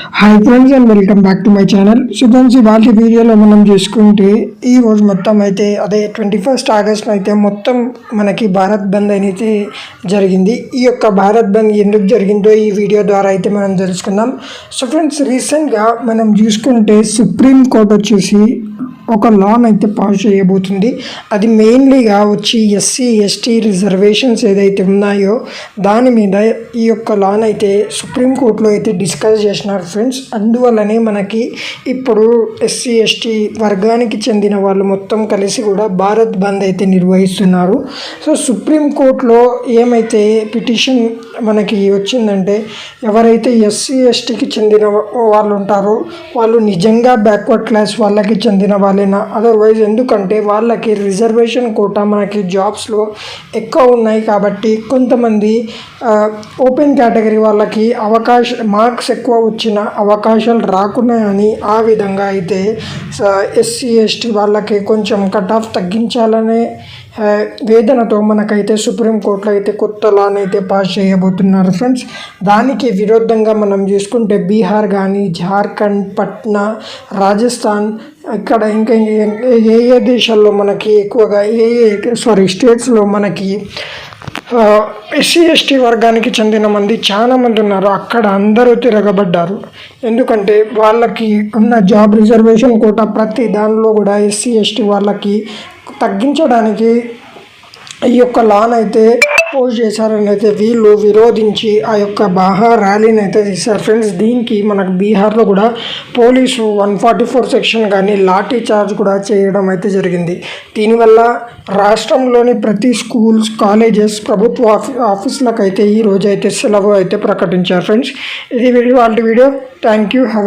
Hi friends and welcome back to my channel so friends ఇవాళ వీడియోలో మనం చూసుకుంటే ఈ రోజు మొత్తం అయితే అదే ట్వంటీ ఫస్ట్ ఆగస్ట్ అయితే మొత్తం మనకి భారత్ బంద్ అనేది జరిగింది ఈ యొక్క భారత్ బంద్ ఎందుకు జరిగిందో ఈ వీడియో ద్వారా అయితే మనం తెలుసుకుందాం సో ఫ్రెండ్స్ రీసెంట్గా మనం చూసుకుంటే సుప్రీం కోర్ట్ వచ్చేసి ఒక లాన్ అయితే పాస్ చేయబోతుంది. అది మెయిన్లీగా వచ్చి ఎస్సీ ఎస్టీ రిజర్వేషన్స్ ఏదైతే ఉన్నాయో దాని మీద ఈ యొక్క లాన్ అయితే సుప్రీంకోర్టులో అయితే డిస్కస్ చేసినారు ఫ్రెండ్స్ అందువల్లనే మనకి ఇప్పుడు ఎస్సీ ఎస్టీ వర్గానికి చెందిన వాళ్ళు మొత్తం కలిసి కూడా భారత్ బంద్ అయితే నిర్వహిస్తున్నారు. సో సుప్రీంకోర్టులో ఏమైతే పిటిషన్ మనకి వచ్చిందంటే ఎవరైతే ఎస్సీ ఎస్టీకి చెందిన వాళ్ళు ఉంటారో వాళ్ళు నిజంగా బ్యాక్వర్డ్ క్లాస్ వాళ్ళకి చెందిన వాళ్ళు వాళ్ళేనా అదర్వైజ్ ఎందుకంటే వాళ్ళకి రిజర్వేషన్ కోట మనకి జాబ్స్లో ఎక్కువ ఉన్నాయి కాబట్టి కొంతమంది ఓపెన్ కేటగిరీ వాళ్ళకి అవకాశ మార్క్స్ ఎక్కువ వచ్చిన అవకాశాలు రాకున్నాయని ఆ విధంగా అయితే ఎస్సీ ఎస్టీ వాళ్ళకి కొంచెం కట్ ఆఫ్ తగ్గించాలనే వేదనతో మనకైతే సుప్రీంకోర్టులో అయితే కొత్త లాని అయితే పాస్ చేయబోతున్నారు ఫ్రెండ్స్. దానికి విరుద్ధంగా మనం చూసుకుంటే బీహార్ కానీ జార్ఖండ్ పట్నా రాజస్థాన్ ఇక్కడ ఇంకా ఏ ఏ దేశాల్లో మనకి ఎక్కువగా ఏ ఏ సారీ స్టేట్స్లో మనకి ఎస్సీ ఎస్టీ వర్గానికి చెందిన మంది చాలామంది ఉన్నారు. అక్కడ అందరూ తిరగబడ్డారు. ఎందుకంటే వాళ్ళకి ఉన్న జాబ్ రిజర్వేషన్ కోట ప్రతి దానిలో కూడా ఎస్సీ ఎస్టీ వాళ్ళకి తగ్గించడానికి ఈ యొక్క లాన్ అయితే పోజ్ చేశారని అయితే వీళ్ళు విరోధించి ఆ యొక్క బాహా ర్యాలీని అయితే తీశారు. ఫ్రెండ్స్ దీనికి మనకు బీహార్లో కూడా police one forty four section కానీ లాఠీ చార్జ్ కూడా చేయడం అయితే జరిగింది. దీనివల్ల రాష్ట్రంలోని ప్రతి స్కూల్స్ కాలేజెస్ ప్రభుత్వ ఆఫీ ఆఫీసులకు అయితే ఈ రోజు అయితే సెలవు అయితే ప్రకటించారు. ఫ్రెండ్స్ ఇది వీడియో వాళ్ళ వీడియో. Thank you. హ్యావ్